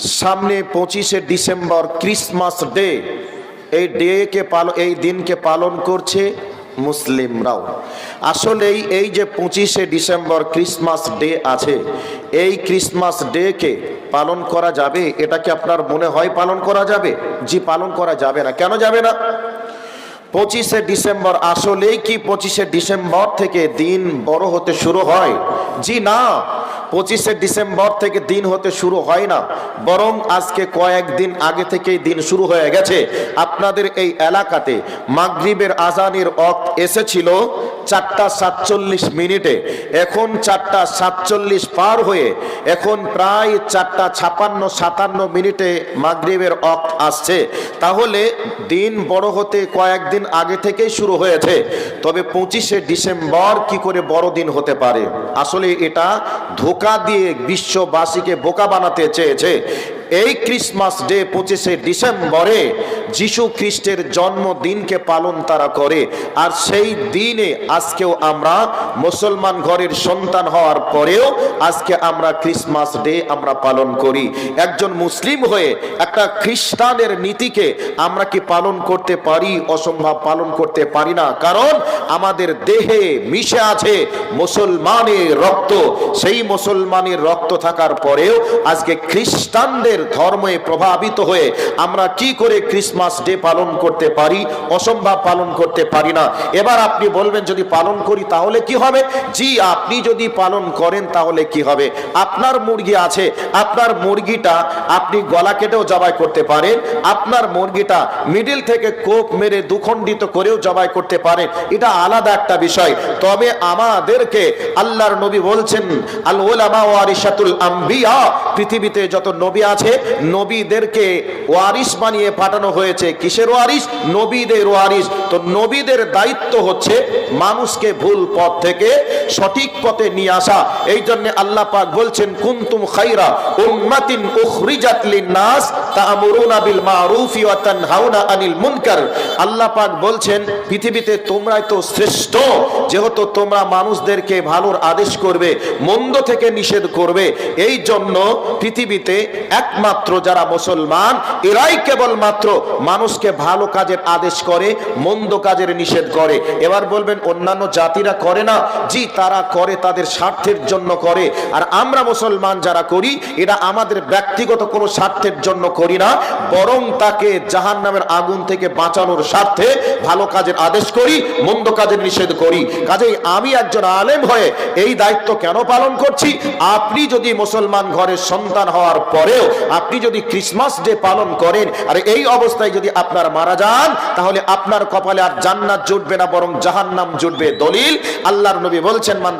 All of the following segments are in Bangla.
সামনে পঁচিশে ডিসেম্বর ক্রিসমাস ডে। এই ডেকে পালন এই দিনকে পালন করছে মুসলিমরাও। আসলেই এই যে পঁচিশে ডিসেম্বর ক্রিসমাস ডে আছে, এই ক্রিসমাস ডেকে পালন করা যাবে? এটা কি আপনার মনে হয় পালন করা যাবে? জি, পালন করা যাবে না। কেন যাবে না? পঁচিশে ডিসেম্বর আসলেই কি পঁচিশে ডিসেম্বর থেকে দিন বড় হতে শুরু হয়? জি না। পঁচিশে ডিসেম্বর থেকে দিন হতে শুরু হয় না, বরং আজকে কয়েকদিন আগে থেকেই দিন শুরু হয়ে গেছে। আপনাদের এই এলাকাতে মাগরিবের আজানের অক এসেছিল চারটা সাতচল্লিশ মিনিটে। এখন চারটা সাতচল্লিশ পার হয়ে, এখন প্রায় চারটা ছাপান্ন, সাতান্ন মিনিটে মাগরিবের অক আসছে। তাহলে দিন বড় হতে কয়েকদিন আগে থেকেই শুরু হয়েছে। তবে পঁচিশে ডিসেম্বর কি করে বড় দিন হতে পারে? আসলে এটা ধোকা দিয়ে বিশ্ববাসীকে বোকা বানাতে চেয়েছে। এই ক্রিসমাস ডে পঁচিশে ডিসেম্বরে যিশু খ্রিস্টের জন্মদিনকে পালন তারা করে। আর সেই দিনে আজকেও আমরা মুসলমান ঘরের সন্তান হওয়ার পরেও আজকে আমরা ক্রিসমাস ডে আমরা পালন করি। একজন মুসলিম হয়ে একটা খ্রিস্টানের নীতিকে আমরা কি পালন করতে পারি, অসম্ভব পালন করতে পারি না। কারণ আমাদের দেহে মিশে আছে মুসলমানের রক্ত। সেই মুসলমানের রক্ত থাকার পরেও আজকে খ্রিস্টানদের ধর্মে প্রভাবিত হয়ে আমরা কি করে ক্রিসমাস ডে পালন করতে পারি, অসম্ভব পালন করতে পারি না। এবার আপনি বলবেন, যদি পালন করি তাহলে কি হবে? জি, আপনি যদি পালন করেন তাহলে কি হবে? আপনার মুরগি আছে, আপনার মুরগিটা আপনি গলা কেটেও জবাই করতে পারেন, আপনার মুরগিটা মিডিল থেকে কোপ মেরে দুখণ্ডিত করেও জবাই করতে পারেন। এটা আলাদা একটা বিষয়। তবে আমাদেরকে আল্লাহর নবী বলছেন, আল ওলামা ওয়ারিসাতুল আম্বিয়া পৃথিবীতে যত নবী আছে নবীদেরকে ওয়ারিস বানিয়ে পাঠানো হয়েছে। কিসের ওয়ারিস নবীদের ওয়ারিস তো নবীদের দায়িত্ব হচ্ছে মানুষকে ভুল পথ থেকে সঠিক পথে নিয়ে আসা। এই জন্য আল্লাহ পাক বলছেন, কুনতুম খাইরা উম্মাতিন উখরিজাত লিন-নাস তা'মুরুনা বিল মারুফি ওয়া তানহাউনা আনিল মুনকার। আল্লাহ পাক বলছেন, পৃথিবীতে তোমরাই তো শ্রেষ্ঠ। যেহেতু তোমরা মানুষদেরকে ভালোর আদেশ করবে, মন্দ থেকে নিষেধ করবে, এই জন্য পৃথিবীতে একমাত্র যারা মুসলমান, এরাই কেবলমাত্র মানুষকে ভালো কাজের আদেশ করে, মন্দ কাজের নিষেধ করে। এবার বলবেন, অন্যান্য জাতিরা করে না? জি, তারা করে, তাদের স্বার্থের জন্য করে। আর আমরা মুসলমান যারা করি এটা আমাদের ব্যক্তিগত কোনো স্বার্থের জন্য করি না, বরং তাকে জাহান নামের আগুন থেকে বাঁচানোর স্বার্থে ভালো কাজের আদেশ করি, মন্দ কাজের নিষেধ করি। কাজেই আমি একজন আলেম হয়ে এই দায়িত্ব কেন পালন করছি? আপনি যদি মুসলমান ঘরের সন্তান হওয়ার পরেও আপনি যদি ক্রিসমাস ডে পালন করেন, আর এই অবস্থায় যদি আপনার মারা যান, তাহলে আপনার কপালে আর জান্নাত জুটবে না, বরং জাহান্নাম জুটবে। দলিল, আল্লাহর নবী বলছেন, মান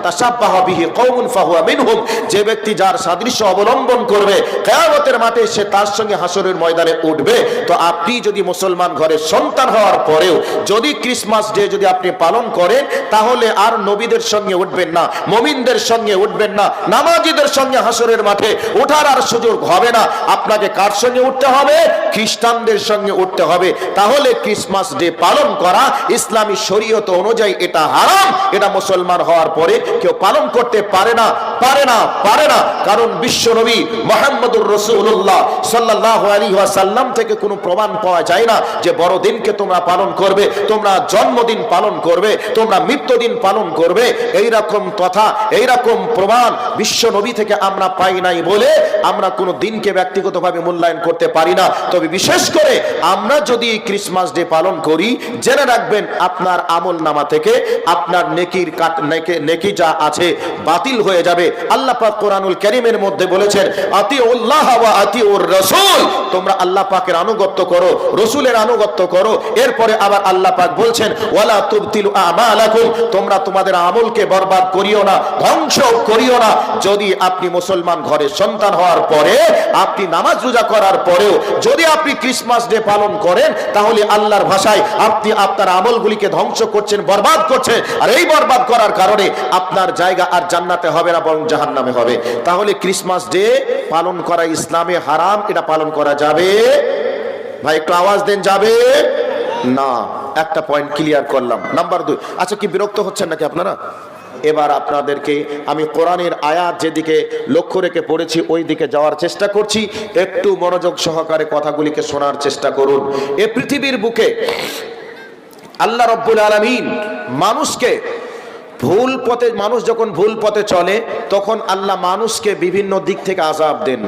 কওমুন ফাহুয়া মিনহুম যে ব্যক্তি যার সাদৃশ্য অবলম্বন করবে, কিয়ামতের মাঠে সে তার সঙ্গে হাসরের ময়দানে উঠবে। তো আপনি যদি মুসলমান ঘরের সন্তান হওয়ার পরেও যদি ক্রিসমাস ডে যদি আপনি পালন করেন, তাহলে আর নবীদের সঙ্গে উঠবেন না, মমিনদের সঙ্গে উঠবেন না, নামাজিদের সঙ্গে হাসরের মাঠে ওঠার আর সুযোগ হবে না। আপনাকে কার সঙ্গে উঠতে হবে? খ্রিস্টানদের সঙ্গে উঠতে হবে। তাহলে ক্রিসমাস ডে পালন করা ইসলামী শরীয়ত অনুযায়ী এটা হারাম। এটা মুসলমান হওয়ার পরে কেউ পালন করতে পারে না। পারে না পারে না। কারণ বিশ্ব নবী মোহাম্মদুর রসুল্লাহ সাল্লাহ আলী সাল্লাম থেকে কোনো প্রমাণ পাওয়া যায় না যে বড়দিনকে তোমরা পালন করবে, তোমরা জন্মদিন পালন করবে, তোমরা মৃত্যুদিন পালন করবে। এই রকম তথা এই রকম প্রমাণ বিশ্ব নবী থেকে আমরা পাই নাই বলে আমরা কোনো দিনকে ব্যক্তিগতভাবে মূল্যায়ন করতে পারি না। তবে বিশেষ করে আমরা যদি ক্রিসমাস ডে পালন করি, জেনে রাখবেন আপনার আমল নামা থেকে আপনার নেকির কাট নেকি যা আছে বাতিল হয়ে যাবে। আল্লাহ কোরআনুল কারীমের মধ্যে বলেছেন আতি উল্লাহ আতি উর রাসূল। তোমরা আল্লাহ পাকের আনুগত্য করো, রসুলের আনুগত্য করো। এরপরে আবার আল্লাহ পাক বলছেন, ওয়ালা তুবতিলু আমালাকুম। তোমরা তোমাদের আমলকে করিও না, ধ্বংস করিও না। যদি আপনি মুসলমান সন্তান হওয়ার পরে, আপনি নামাজ রোজা করার পরেও যদি আপনি ক্রিসমাস ডে পালন করেন, তাহলে আল্লাহর ভাষায় আপনি আপনার আমলগুলিকে ধ্বংস করছেন, বরবাদ করছেন। আর এই বরবাদ করার কারণে আপনার জায়গা আর জান্নাতে হবে না, বরং জাহান্নামে হবে। তাহলে ক্রিসমাস ডে পালন করা ইসলামে হারাম, এটা পালন করা যাবে? ভাই, একটু আওয়াজ দেন, যাবে? না, একটা পয়েন্ট ক্লিয়ার করলাম। নাম্বার দুই আচ্ছা কি বিরক্ত হচ্ছেন নাকি আপনারা? এবার আপনাদেরকে আমি কোরআনের আয়াত যেদিকে লক্ষ্য রেখে পড়েছি, ওই দিকে যাওয়ার চেষ্টা করছি। একটু মনোযোগ সহকারে কথাগুলিকে শোনার চেষ্টা করুন। এ পৃথিবীর বুকে আল্লাহ রব্বুল আলমিন মানুষকে ভুল পথে, মানুষ যখন ভুল পথে চলে, তখন আল্লাহ মানুষকে বিভিন্ন দিক থেকে আজাব দেন।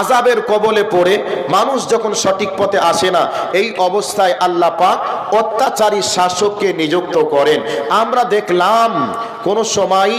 আজাবের কবলে পড়ে মানুষ যখন সঠিক পথে আসে না, এই অবস্থায় আল্লাহ পাক অত্যাচারী শাসককে নিযুক্ত করেন। আমরা দেখলাম কোনো সময়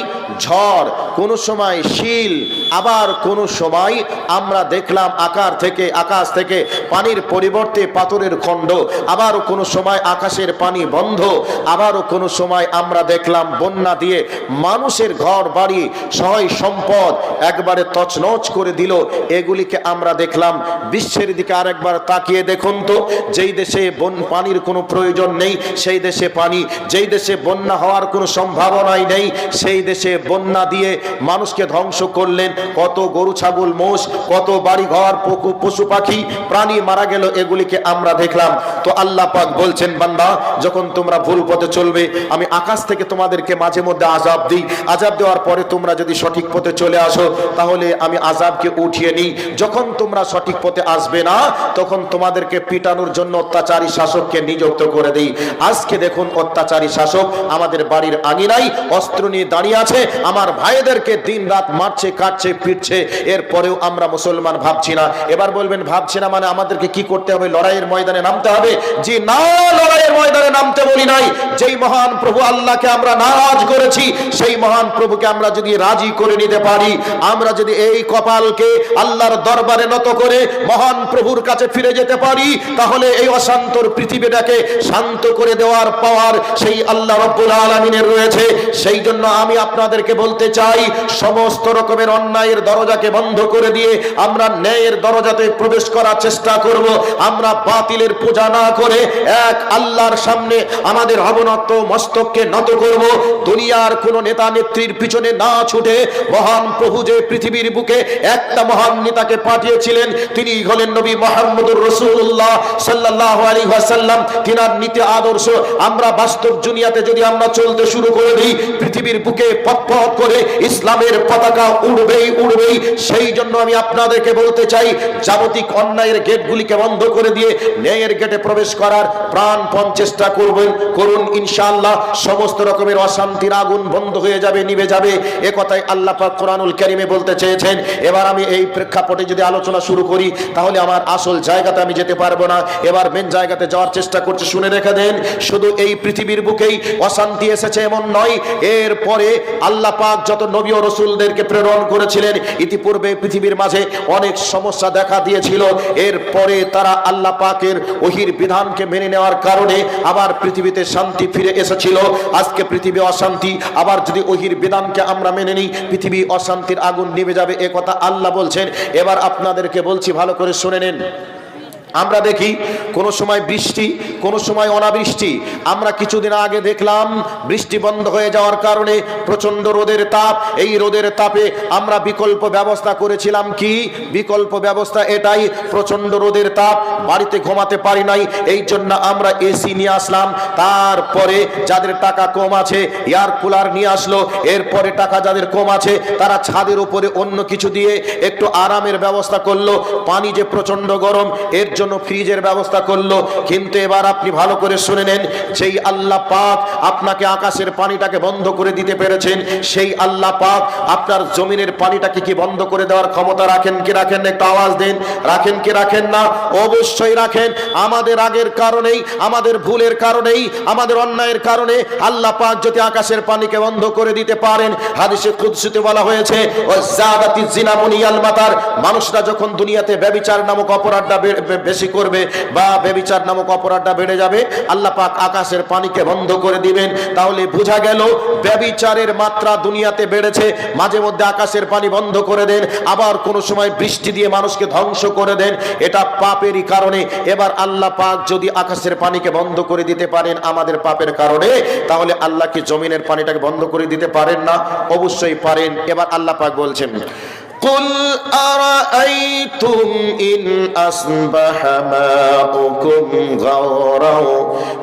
ঝড়, কোনো সময় শিল আবার কোনো সময় আমরা দেখলাম আকার থেকে, আকাশ থেকে পানির পরিবর্তে পাথরের খণ্ড। আবারও কোনো সময় আকাশের পানি বন্ধ। আবারও কোনো সময় আমরা দেখলাম বন্যা দিয়ে মানুষের ঘর, বাড়ি, সহায় সম্পদ একবারে তছনছ করে দিল। এগুলিকে আমরা দেখলাম। বিশ্বের দিকে আরেকবার তাকিয়ে দেখুন তো, যেই দেশে বন, পানির কোনো প্রয়োজন নেই, সেই দেশে পানি, যেই দেশে বন্যা হওয়ার কোনো সম্ভাবনাই নেই, সেই দেশে বন্যা দিয়ে মানুষকে ধ্বংস করলেন। কত গরু, ছাগল, মোষ, কত বাড়ি ঘর পশু পশু পাখি, প্রাণী মারা গেল, এগুলিকে আমরা দেখলাম। তো আল্লাহ পাক বলছেন, বান্দা, যখন তোমরা ভুল পথে চলবে, আমি আকাশ থেকে তোমাদেরকে মাঝে মধ্যে আজাব দিই। আজাব দেওয়ার পরে তোমরা যদি সঠিক পথে চলে আসো, তাহলে আমি আজাবকে উঠিয়ে নিই। যখন তোমরা সঠিক পথে আসবে না, তখন তোমাদেরকে পিটানোর জন্য অত্যাচারী শাসককে নিযুক্ত করে দিই। আজকে দেখুন, অত্যাচারী শাসক আমাদের বাড়ির আঙিনাই অস্ত্র নিয়ে দাঁড়িয়ে আছে। আমার ভাইদেরকে দিন রাত মারছে, কাটছে পিটছে এরপরেও আমরা মুসলমান ভাবছি না। এবার বলবেন, ভাবছি না মানে আমাদেরকে কি করতে হবে? লড়াইয়ের ময়দানে নামতে হবে? জি না, লড়াইয়ের ময়দানে নামতে বলি নাই। যেই মহান প্রভু আল্লাহকে আমরা নারাজ করেছি, সেই মহান প্রভুকে আমরা যদি রাজি করে নিতে পারি, আমরা যদি এই কপালকে আল্লাহর দরবারে নত করে মহান প্রভুর কাছে ফিরে যেতে পারি, তাহলে এই অশান্তর পৃথিবীটাকে শান্ত করে দেওয়ার পাওয়ার সেই আল্লাহ রব্বুল আলমিনের রয়েছে। সেই জন্য আমি আপনাদেরকে বলতে চাই, সমস্ত রকমের অন্যায়ের দরজাকে বন্ধ করে দিয়ে আমরা ন্যায়ের দরজাতে প্রবেশ করার চেষ্টা করব। আমরা বাতিলের পূজা না করে এক আল্লাহর সামনে আমাদের অবনত মস্তককে নত করব। দুনিয়ার কোন নেতা নেত্রীর পিছনে না ছুটে মহান প্রভু যে পৃথিবীর বুকে একটা মহান নেতাকে পাঠিয়েছিলেন, তিনি হলেন নবী মোহাম্মদুর রসুল্লাহ সাল্লাহ আলী ওয়াসাল্লাম। তিনার নীতি আদর্শ আমরা বাস্তব দুনিয়াতে যদি আমরা চলতে শুরু করে দিই, পৃথিবীর বুকে পথ পথ করে ইসলামের পতাকা উড়বেই উড়বেই। সেই জন্য আমি আপনাদেরকে বলতে চাই জাগতিক অন্যায়ের গেটগুলিকে বন্ধ করে দিয়ে ন্যায়ের গেটে প্রবেশ করার প্রাণপণ চেষ্টা করবেন, করুন ইনশাআল্লাহ। সমস্ত রকমের অশান্তির আগুন বন্ধ হয়ে যাবে, নিভে যাবে। এ কথাই আল্লাহ পাক কোরআনুল কারিমে বলতে চেয়েছেন। এবার আমি এই প্রেক্ষাপটে যদি আলোচনা শুরু করি, তাহলে আমার আসল জায়গাতে আমি যেতে পারব না। এবার মেন জায়গাতে যাওয়ার চেষ্টা করছি, শুনে রেখে দেন। শুধু এই পৃথিবীর বুকেই অশান্তি এসেছে এমন নয়, এরপরে আল্লাহ পাক যত নবী ও রসুলদেরকে প্রেরণ করেছিলেন। ইতিপূর্বে পৃথিবীর মাঝে অনেক সমস্যা দেখা দিয়েছিল। এরপরে তারা আল্লাহ পাকের ওহির বিধানকে মেনে নেওয়ার কারণে আবার পৃথিবীতে শান্তি ফিরে এসেছিল। আজকে পৃথিবী অশান্তি। আবার যদি ওহির বিধানকে আমরা মেনে নিই, পৃথিবী অশান্তির আগুন নিভে যাবে এ কথা আল্লাহ বলছেন। এবার আপনাদেরকে বলছি, ভালো করে শুনে নেন। আমরা দেখি কোনো সময় বৃষ্টি, কোনো সময় অনাবৃষ্টি। আমরা কিছুদিন আগে দেখলাম বৃষ্টি বন্ধ হয়ে যাওয়ার কারণে প্রচণ্ড রোদের তাপ। এই রোদের তাপে আমরা বিকল্প ব্যবস্থা করেছিলাম কি? বিকল্প ব্যবস্থা এটাই, প্রচণ্ড রোদের তাপ, বাড়িতে ঘুমাতে পারি নাই, এই জন্য আমরা এসি নিয়ে আসলাম। তারপরে যাদের টাকা কম আছে, এয়ার কুলার নিয়ে আসলো। এরপরে টাকা যাদের কম আছে, তারা ছাদের উপরে অন্য কিছু দিয়ে একটু আরামের ব্যবস্থা করল। পানি যে প্রচণ্ড গরম, এর জন্য ফ্রিজের ব্যবস্থা করল। কিন্তু এবার আপনি ভালো করে শুনে নেন, যেই আল্লাহ পাক আপনাকে আকাশের পানিটাকে বন্ধ করে দিতে পেরেছেন, সেই আল্লাহ পাক আপনার জমিনের পানিটাকে কি বন্ধ করে দেওয়ার ক্ষমতা রাখেন কি রাখেন একটু আওয়াজ দেন। রাখেন কি রাখেন না? অবশ্যই রাখেন। আমাদের আগের কারণেই, আমাদের ভুলের কারণেই, আমাদের অন্যায়ের কারণে আল্লাহ পাক যদি আকাশের পানিকে বন্ধ করে দিতে পারেন, হাদিসে কুদসিতে বলা হয়েছে ও জিনামুনিয়াল মাতার মানুষরা যখন দুনিয়াতে ব্যভিচার নামক অপরাধটা বেশি করবে বা ব্যভিচার নামক অপরাধটা বেড়ে যাবে, আল্লাহ পাক আকাশের পানিকে বন্ধ করে দিবেন। তাহলে বোঝা গেল ব্যভিচারের মাত্রা দুনিয়াতে বেড়েছে, মাঝে মধ্যে আকাশের পানি বন্ধ করে দেন, আবার কোনো সময় বৃষ্টি দিয়ে মানুষকে ধ্বংস করে দেন, এটা পাপেরই কারণে। এবার আল্লাহ পাক যদি আকাশের পানিকে বন্ধ করে দিতে পারেন আমাদের পাপের কারণে, তাহলে আল্লাহ কি জমিনের পানিটাকে বন্ধ করে দিতে পারেন না? অবশ্যই পারেন। এবার আল্লাহ পাক বলছেন قل أرأيتم إن أصبح ماؤكم غورا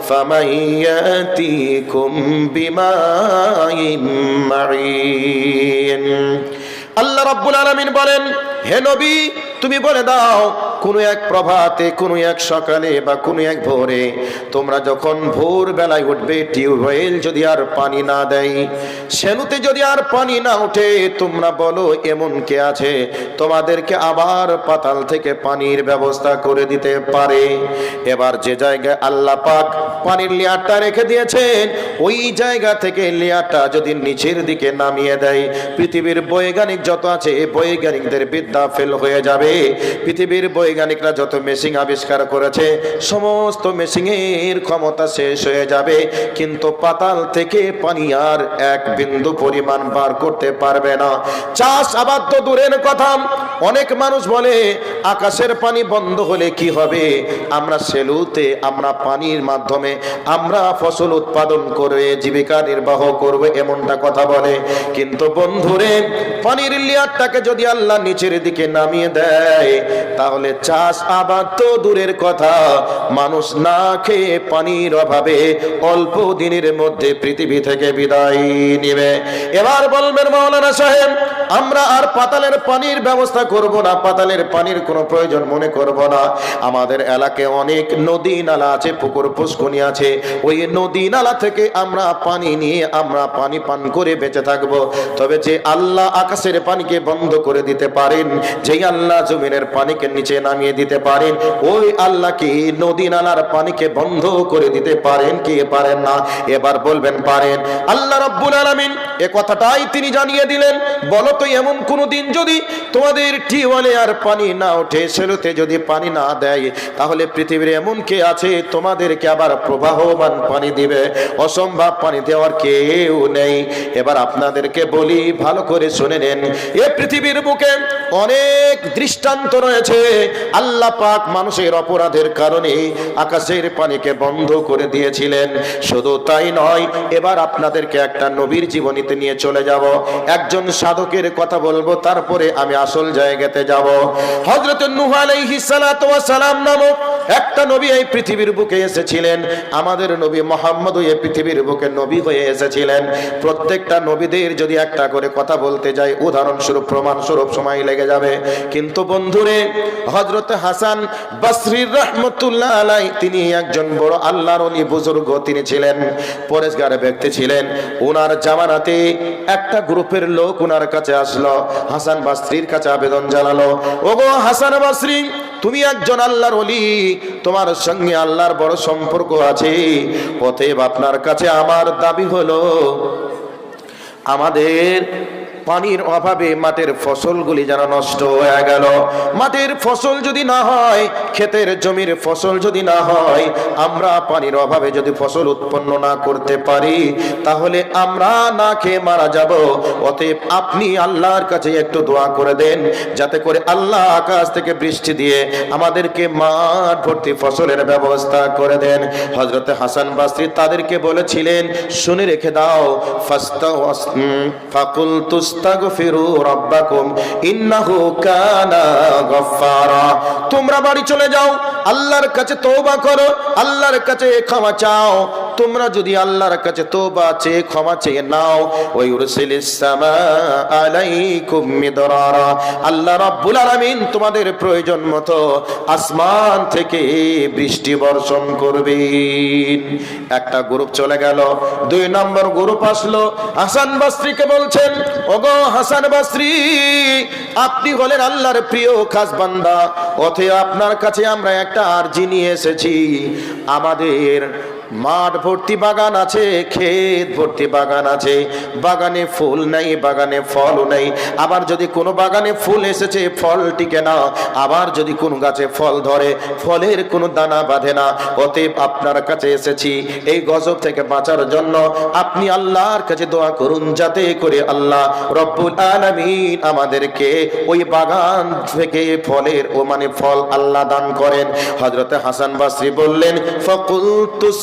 فمن يأتيكم بماء معين আল্লাহ রাব্বুল আলামিন বলেন হে নবী, তুমি বলে দাও, কোনো এক প্রভাতে, কোনো এক সকালে বা কোনো এক ভোরে তোমরা যখন ভোর বেলায় উঠবে, টিউবওয়েল যদি আর পানি না দেয় সেনুতে যদি আর পানি না উঠে তোমরা বলো, এমন কে আছে তোমাদেরকে আবার পাতাল থেকে পানির ব্যবস্থা করে দিতে পারে। এবার যে জায়গায় আল্লাহ পাক পানির লেয়ারটা রেখে দিয়েছেন, ওই জায়গা থেকে লেয়ারটা যদি নিচের দিকে নামিয়ে দেয়, পৃথিবীর বৈজ্ঞানিক যত আছে, বৈজ্ঞানিকদের বিদ্যা ফেল হয়ে যাবে। পৃথিবীর বৈজ্ঞানিকরা যত মেশিন আবিষ্কার করেছে, সমস্ত মেশিনের ক্ষমতা শেষ হয়ে যাবে। কিন্তু পাতাল থেকে পানি আর এক বিন্দু পরিমাণ বার করতে পারবে না। চাষ আবাদ তো দূরের কথা। অনেক মানুষ বলে, আকাশের পানি বন্ধ হলে কি হবে? আমরা সেলুতে, আমরা পানির মাধ্যমে, আমরা ফসল উৎপাদন করে জীবিকা নির্বাহ করব, এমনটা কথা বলে। কিন্তু বন্ধুরে, পানির লেয়ারটাকে যদি আল্লাহ নিচের দিকে নামিয়ে দেয়। তাহলে চাষ আবাদ তো দূরের কথা। মানুষ না খেয়ে পানির অভাবে অল্প দিনের মধ্যে পৃথিবী থেকে বিদায় নিবে। এবার বলবেন, মাওলানা সাহেব, আমরা আর পাতালের পানির ব্যবস্থা করব না, পাতালের পানির কোনো প্রয়োজন মনে করব না। আমাদের এলাকায় অনেক নদী নালা আছে, পুকুর পুষ্কনি আছে। ওই নদী নালা থেকে আমরা পানি নিয়ে আমরা পানি পান করে বেঁচে থাকব। তবে যে আল্লাহ আকাশের পানিকে বন্ধ করে দিতে পারেন যেই আল্লাহ জমিনের পানিকে নিচে নামিয়ে দিতে পারেন, ওই আল্লাহ কি নদী নালার পানিকে বন্ধ করে দিতে পারেন কি পারেন না? এবার বলবেন পারেন। আল্লাহ রব্বুল আলামিন এ কথাটাই তিনি জানিয়ে দিলেন, বলো তো এমন কোন দিন যদি তোমাদের টিউবওয়েলে আর পানি না ওঠে, সেলুতে যদি পানি না দেয়, তাহলে পৃথিবীর এমন কে আছে তোমাদেরকে আবার প্রবাহমান পানি দিবে? অসম্ভব পানি দেওয়ার কেউ নেই। এবার আপনাদেরকে বলি, ভালো করে শুনে নেন। এ পৃথিবীর বুকে অনেক দৃষ্টান্ত রয়েছে। আল্লাহ পাক মানুষের অপরাধের কারণে আকাশের পানিকে বন্ধ করে দিয়েছিলেন। শুধু তাই নয়, এবার আপনাদেরকে একটা নবীর জীবনীতে নিয়ে চলে যাব। একজন সাধকের কথা বলব, তারপরে আমি আসল জায়গাতে যাব। হযরত নূহ আলাইহিস সালাতু সালাম নামক একটা নবী এই পৃথিবীর বুকে এসেছিলেন। আমাদের নবী মোহাম্মদ এই পৃথিবীর বুকে নবী হয়ে এসেছিলেন। প্রত্যেকটা নবীদের যদি একটা করে কথা বলতে যাই, উদাহরণস্বরূপ, প্রমাণস্বরূপ সময় লেগে যাবে। কিন্তু বন্ধুরে হজরত হাসান বসরির রহমতুল্লাহ আলাই, তিনি একজন বড় আল্লাহর অলি বুজুর্গ, তিনি ছিলেন, পরেশগার ব্যক্তি ছিলেন। ওনার জামানাতে একটা গ্রুপের লোক ওনার কাছে আসলো, হাসান বাস্ত্রীর কাছে আবেদন জানালো, ওগো হাসান বাস্ত্রী তুমি একজন আল্লাহর অলি তোমার সঙ্গে আল্লাহর বড় সম্পর্ক আছে, অতএব আপনার কাছে আমার দাবি হলো আমাদের পানির অভাবে মাঠের ফসলগুলি যেন নষ্ট হয়ে গেল। মাটির ফসল যদি না হয়, ক্ষেতের জমির ফসল যদি না হয়, আমরা পানির অভাবে যদি ফসল উৎপন্ন না করতে পারি, তাহলে আমরা না খেয়ে মারা যাব। অতএব আপনি আল্লাহর কাছে একটু দোয়া করে দেন, যাতে করে আল্লাহ আকাশ থেকে বৃষ্টি দিয়ে আমাদেরকে মাঠ ভর্তি ফসলের ব্যবস্থা করে দেন। হজরতে হাসান বাস্ত্রী তাদেরকে বলেছিলেন, শুনে রেখে দাও ফাস্তা তোমরা বাড়ি চলে যাও আল্লাহর কাছে তওবা করো আল্লাহর কাছে ক্ষমা চাও। তোমরা যদি আল্লাহর কাছে তওবা চেয়ে, ক্ষমা চেয়ে নাও, ওই আল্লাহ রাব্বুল আলামিন তোমাদের প্রয়োজন মতো আসমান থেকে বৃষ্টি বর্ষণ করবেন। একটা গ্রুপ চলে গেল, দুই নম্বর গ্রুপ আসলো, হাসান বাস্ত্রীকে বলছেন, ওগো হাসান বাস্ত্রী, আপনি হলেন আল্লাহর প্রিয় খাস বান্দা অথে আপনার কাছে আমরা একটা আরজি নিয়ে এসেছি। আমাদের মাঠ ভর্তি বাগান আছে, ক্ষেত ভর্তি বাগান আছে। বাগানে ফুল নাই, বাগানে ফলও নেই। আবার যদি কোনো বাগানে ফুল এসেছে, ফল টিকে না। আবার যদি কোনো গাছে ফল ধরে, ফলের কোনো দানা বাঁধে না। অতএব আপনার কাছে এসেছি, এই গজব থেকে বাঁচার জন্য আপনি আল্লাহর কাছে দোয়া করুন, যাতে করে আল্লাহ রব্বুল আলামিন আমাদেরকে ওই বাগান থেকে ফলের ও মানে ফল আল্লাহ দান করেন। হজরতে হাসান বাসরি বললেন ফকুল তুস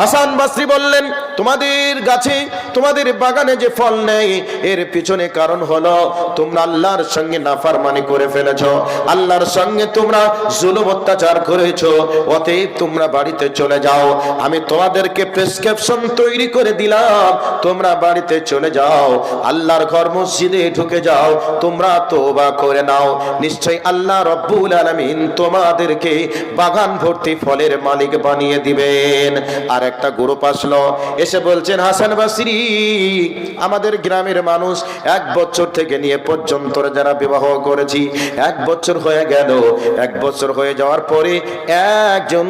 হাসান বসরি বললেন তোমাদের গাছে তোমাদের বাগানে যে ফল নেই এর পিছনে কারণ হলো তোমরা আল্লাহর সঙ্গে নাফারমানি করে ফেলেছো, আল্লাহর সঙ্গে তোমরা জুলুম অত্যাচার করেছ, অতএব তোমরা বাড়িতে চলে যাও। আমি তোমাদেরকে প্রেসক্রিপশন তৈরি করে দিলাম, তোমরা বাড়িতে চলে যাও, আল্লাহর ঘর মসজিদে ঢুকে যাও, তোমরা তোবা করে নাও। নিশ্চয় আল্লাহ রব্বুল আলামিন তোমাদেরকে বাগান ভর্তি ফলের মালিক বানিয়ে দিবেন। আর একটা গ্রুপ আসলো, এসে বলছেন, হাসান বাসরি, আমাদের গ্রামের মানুষ এক বছর থেকে নিয়ে পর্যন্ত যারা বিবাহ করেছি, এক বছর হয়ে গেল। এক বছর হয়ে যাওয়ার পরে একজন,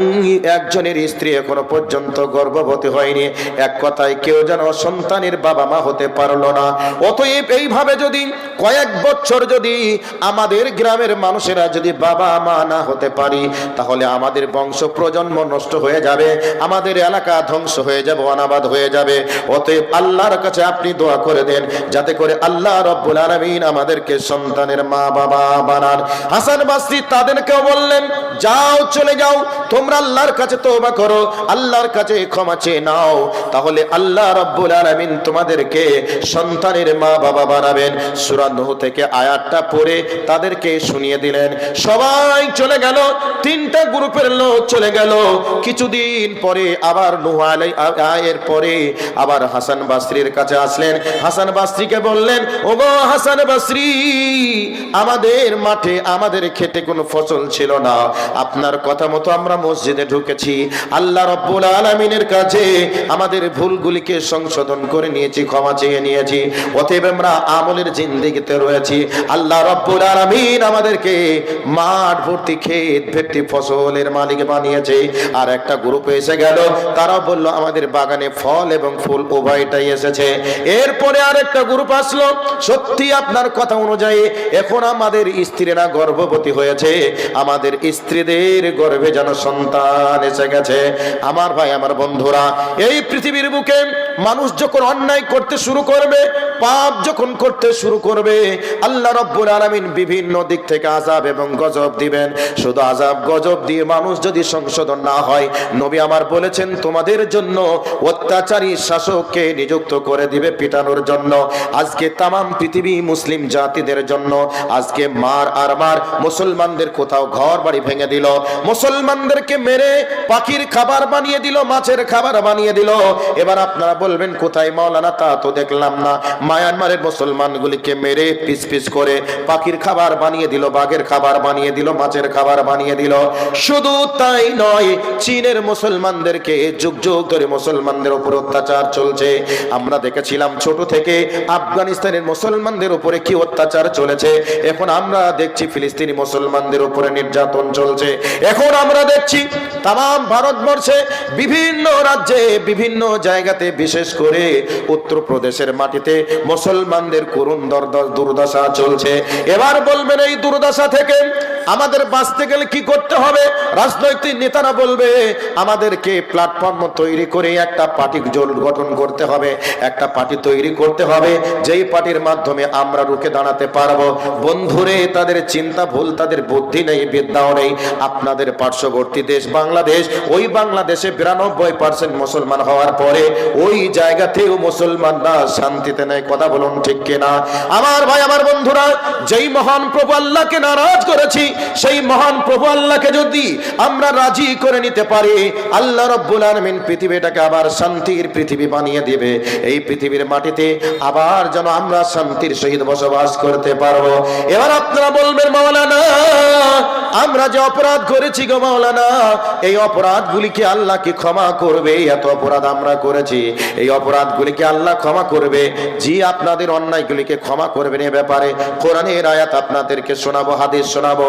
একজনের স্ত্রী এখনও পর্যন্ত গর্ভবতী হয়নি। এক কথায় কেউ যেন সন্তানের বাবা মা হতে পারল না। অতএব এইভাবে যদি কয়েক বছর যদি আমাদের গ্রামের মানুষেরা যদি বাবা মা না হতে পারি, তাহলে আমাদের বংশ প্রজন্ম নষ্ট হয়ে যাবে, আমাদের এলাকা ধ্বংস হয়ে যাবে, অনাবাদ হয়ে যাবে। অতএব আল্লাহর কাছে আপনি দোয়া করে দেন, যাতে করে আল্লাহ রব্বুল আলামিন আমাদেরকে সন্তানের মা বাবা বানান। হাসান বাসরি তাদেরকেও বললেন, যাও, চলে যাও, তোমরা আল্লাহর কাছে তওবা করো, আল্লাহর কাছে ক্ষমা চেয়ে নাও। তাহলে আল্লাহ রব্বুল আলামিন তোমাদেরকে সন্তানের মা বাবা বানাবেন। সূরা নূহ থেকে আয়াতটা পড়ে তাদেরকে শুনিয়ে দিলেন। সবাই চলে গেল, তিনটা গ্রুপের লোক চলে গেল। কিছুদিন পরে আবার নূহ আলাই আয়ের পরে আবার হাসান বাসরির কাছে আসলেন। হাসান বাসরিকে বললেন, ওগো হাসান বাসরি, আমাদের মাঠে আমাদের খেতে কোনো ফসল ছিল না। আপনার কথা মতো আমরা মসজিদে ঢুকেছি। আল্লাহ রব্বুল আলমিনের কাছে আমাদের ভুলগুলিকে সংশোধন করে নিয়েছি, ক্ষমা চেয়ে নিয়েছি। অতএব আমরা আমলের জিন্দিগিতে রয়েছি। আল্লাহ রব্বুল আলমিন আমাদেরকে মাঠ ভর্তি ক্ষেত ভর্তি ফসলের মালিক বানিয়েছে। আর একটা গ্রুপ এসে গেল তারা বলল, আমাদের বাগানে ফল এবং ফুল উভয়টাই এসেছে। এরপরে আরেকটা গ্রুপ আসলো, সত্যি আপনার কথা অনুযায়ী, এখন আমাদের স্ত্রীরা গর্ভবতী হয়েছে, আমাদের স্ত্রীদের গর্ভে যেন সন্তান এসে গেছে। আমার ভাই, আমার বন্ধুরা, এই পৃথিবীর বুকে মানুষ যখন অন্যায় করতে শুরু করবে, পাপ যখন করতে শুরু করবে, আল্লাহ রব্বুল আলামিন বিভিন্ন দিক থেকে আজাব এবং গজব দিবেন। শুধু আজাব গজব দিয়ে মানুষ যদি সংশোধন না হয়, নবী আমার বলেছেন, তোমাদের জন্য অত্যাচারী শাসককে নিযুক্ত করে দিবে পিটানোর জন্য। আজকে তামাম পৃথিবী মুসলিম জাতিদের জন্য আজকে মার আর মার মুসলমানদের কোথাও ঘর বাড়ি ভেঙে দিল। মুসলমানদেরকে মেরে পাখির খাবার বানিয়ে দিল, মাছের খাবার বানিয়ে দিল। এবার আপনারা বলবেন, কোথায় মাওলানা? তা তো দেখলাম না। মায়ানমারের মুসলমানগুলিকে মেরে পিস পিস করে পাখির খাবার বানিয়ে দিল, বাঘের খাবার বানিয়ে দিল, মাছের খাবার বানিয়ে দিল। শুধু তাই নয়, চীনের মুসলমানদেরকে যুগ যুগ ধরে মুসলমানদের উপর অত্যাচার চলছে। আমরা দেখেছিলাম ছোট থেকে আফগানিস্তানের মুসলমানদের উপরে কি অত্যাচার চলেছে? এখন আমরা দেখছি ফিলিস্তিনি মুসলমানদের উপরে নির্যাতন চলছে। এখন আমরা দেখছি তাম ভারতবর্ষে বিভিন্ন রাজ্যে, বিভিন্ন জায়গাতে, বিশেষ করে উত্তরপ্রদেশের মাটিতে মুসলমানদের করুণ দরদ- দুর্দশা চলছে। এবার বলবেন এই দুর্দশা থেকে আমাদের বাঁচতে গেলে কি করতে হবে? রাজনৈতিক নেতারা বলবে, আমাদেরকে প্ল্যাটফর্ম তৈরি করে একটা পার্টি জোল গঠন করতে হবে। একটা পার্টি তৈরি করতে হবে। যেই পার্টির মাধ্যমে আমরা রুখে দাঁড়াতে পারব। বন্ধুরে, তাদের চিন্তা ভুল, তাদের বুদ্ধি নেই, বিদ্যাও নেই। আপনাদের পার্শ্ববর্তী দেশ বাংলাদেশ, ওই বাংলাদেশে বিরানব্বই পার্সেন্ট মুসলমান হওয়ার পরে ওই জায়গাতেও মুসলমানরা শান্তিতে নেয় কথা বলুন ঠিক কিনা? আমার ভাই, আমার বন্ধুরা, যেই মহান প্রভু আল্লাহকে নারাজ করেছি সেই মহান প্রভু আল্লাহকে যদি আমরা রাজি করে নিতে পারি, আল্লাহ রব্বুল আলমিন পৃথিবীটাকে আবার শান্তির পৃথিবী বানিয়ে দিবে। এই পৃথিবীর মাটিতে আবার যেন আমরা শান্তির সহিত বসবাস করতে পারব। এবার আপনারা বলবেন, মাওলানা, আমরা যে অপরাধ করেছি গো মাওলানা, এই অপরাধগুলিকে আল্লাহ কি ক্ষমা করবে? এত অপরাধ আমরা করেছি। এই অপরাধগুলিকে আল্লাহ ক্ষমা করবে? জি, আপনাদের অন্যায়গুলিকে ক্ষমা করবেন এ ব্যাপারে। কোরআনের আয়াত আপনাদেরকে শোনাবো, হাদিস শোনাবো।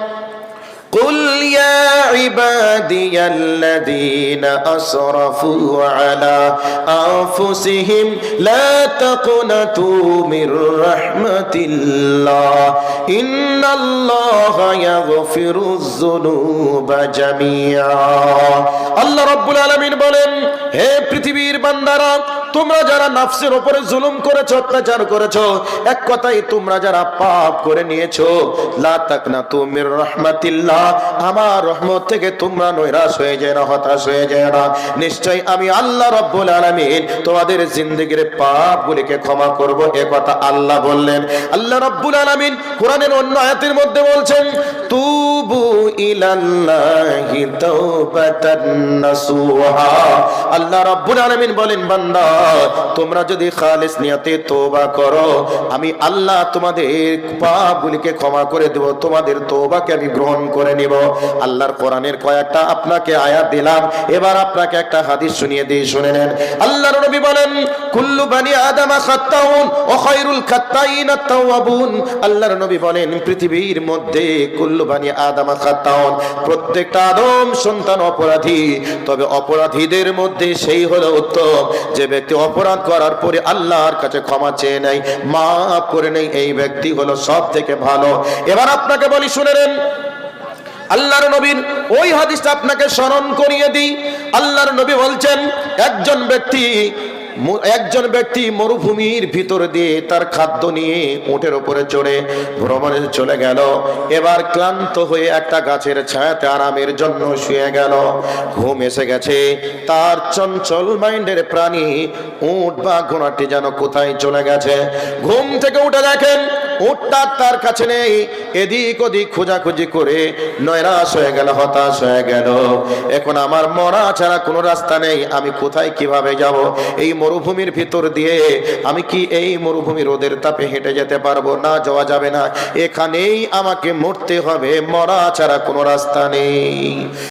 قل يا عبادي الذين أسرفوا على أنفسهم لا تقنطوا من رحمة الله إن الله يغفر الذنوب جميعا আল্লাহ রব্বুল আলামিন বলেন হে পৃথিবীর বান্দারা তোমরা যারা নাফসের উপরে জুলুম করেছো অত্যাচার করেছো এক কথাই তোমরা যারা পাপ করে নিয়েছো লা তাকনা তুমির রহমাতিল্লাহ আমার রহমত থেকে তোমরা নৈরাশ হয়ে যায় না, হতাশ হয়ে যায় না। নিশ্চয় আমি আল্লাহ রব্বুল আলামিন তোমাদের জিন্দগির পাপগুলিকে ক্ষমা করব, এ কথা আল্লাহ বললেন। আল্লাহ রব্বুল আলামিন কোরআনের অন্য আয়াতের মধ্যে বলছেন, তুবু ইলাল্লাহি তাওবাতান নাসুহা। আল্লাহ রাব্বুল আলামিন বলেন, বান্দা, তোমরা যদি খালিস নিয়তে তওবা করো, আমি আল্লাহ তোমাদের পাপগুলিকে ক্ষমা করে দেব, তোমাদের তওবাকে আমি গ্রহণ করে নিব। আল্লাহর কোরআনের কয়েকটা আপনাকে আয়াত দিলাম। এবার আপনাকে একটা হাদিস শুনিয়ে দিই শুনে নেন। আল্লাহর নবী বলেন, কুল্লু বানি আদামা খাত্তাউন ও খায়রুল খাত্তাইন আত-তাওয়াবুন। আল্লাহর নবী বলেন, পৃথিবীর মধ্যে কুল্লু বানি আদামা খাত্তাউন, প্রত্যেকটা আদম সন্তান অপরাধী। তবে অপরাধীদের মধ্যে সেই হলো উত্তম। যে ব্যক্তি অপরাধ করার পরে আল্লাহর কাছে ক্ষমা চেয়ে নেয়, মাফ করে নেই এই ব্যক্তি হলো সব থেকে ভালো। এবার আপনাকে বলি, শুনে নেন আল্লাহর নবীর ওই হাদিসটা আপনাকে স্মরণ করিয়ে দিই। আল্লাহর নবী বলছেন, একজন ব্যক্তি একজন ব্যক্তি মরুভূমির ভিতর দিয়ে তার খাদ্য নিয়ে উটের উপরে চড়ে ভ্রমণে চলে গেল। এবার ক্লান্ত হয়ে একটা গাছের ছায়াতে আরামের জন্য শুয়ে গেল। ঘুম এসে গেছে। তার চঞ্চল মাইন্ডের প্রাণী উট বা ঘোড়াটি যেন কোথায় চলে গেছে। ঘুম থেকে উঠে দেখেন উটটা তার কাছে নেই। এদিক ওদিক খোঁজাখুঁজি করে নয়রাশ হয়ে গেল, হতাশ হয়ে গেল। এখন আমার মরা ছাড়া কোনো রাস্তা নেই, আমি কোথায় কীভাবে যাব? এই মরুভূমির ভিতর দিয়ে আমি কি এই মরুভূমি রোদের তাপে হেঁটে যেতে পারব? না, যাওয়া যাবে না। এখানেই আমাকে মরতে হবে। মরা ছাড়া কোনো রাস্তা নেই।